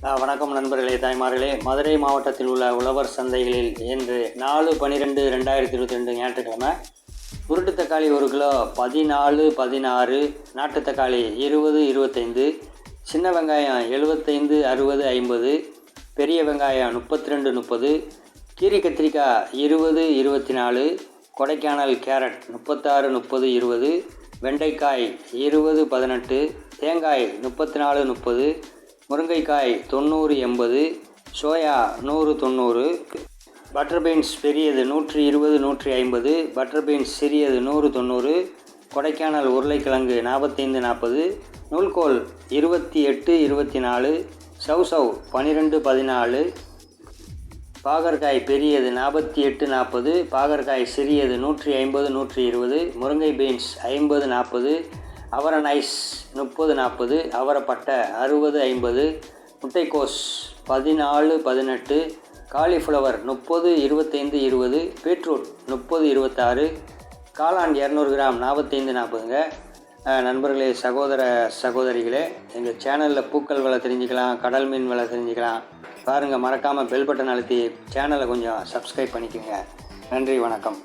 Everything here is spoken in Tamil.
வணக்கம் நண்பர்களே தாய்மார்களே. மதுரை மாவட்டத்தில் உள்ள உழவர் சந்தைகளில் இன்று நாலு பன்னிரெண்டு ரெண்டாயிரத்தி இருபத்தி ரெண்டு ஞாயிற்றுக்கிழமை உருட்டு தக்காளி ஒரு கிலோ பதினாலு பதினாறு நாட்டு தக்காளி இருபது இருபத்தைந்து சின்ன வெங்காயம் எழுபத்தைந்து அறுபது ஐம்பது பெரிய வெங்காயம் முப்பத்தி ரெண்டு முப்பது கீரி கத்திரிக்காய் இருபது இருபத்தி நாலு கொடைக்கானல் கேரட் முப்பத்தாறு முப்பது இருபது வெண்டைக்காய் இருபது பதினெட்டு தேங்காய் முப்பத்தி நாலு முப்பது முருங்கைக்காய் தொண்ணூறு எண்பது சோயா நூறு தொண்ணூறு பட்டர் பீன்ஸ் பெரியது நூற்றி இருபது நூற்றி ஐம்பது பட்டர் பீன்ஸ் சிறியது நூறு தொண்ணூறு கொடைக்கானல் உருளைக்கிழங்கு நாற்பத்தைந்து நாற்பது நூல்கோல் இருபத்தி எட்டு இருபத்தி நாலு சவ் சவ் பன்னிரெண்டு பதினாலு பாகற்காய் பெரியது நாற்பத்தி எட்டு நாற்பது பாகற்காய் சிறியது நூற்றி ஐம்பது நூற்றி இருபது முருங்கை பீன்ஸ் ஐம்பது நாற்பது அவரை நைஸ் முப்பது நாற்பது அவரைப்பட்டை அறுபது ஐம்பது முட்டைக்கோஸ் பதினாலு பதினெட்டு காலிஃப்ளவர் முப்பது இருபத்தைந்து இருபது பீட்ரூட் முப்பது இருபத்தாறு காளான் இரநூறு கிராம் நாற்பத்தைந்து நாற்பதுங்க நண்பர்களே சகோதர சகோதரிகளே எங்கள் சேனலில் பூக்கள் விலை தெரிஞ்சுக்கலாம் கடல் மீன் விலை தெரிஞ்சுக்கலாம். பாருங்கள் மறக்காமல் பெல் பட்டன் அழுத்தி சேனலை கொஞ்சம் சப்ஸ்கிரைப் பண்ணிக்கோங்க. நன்றி வணக்கம்.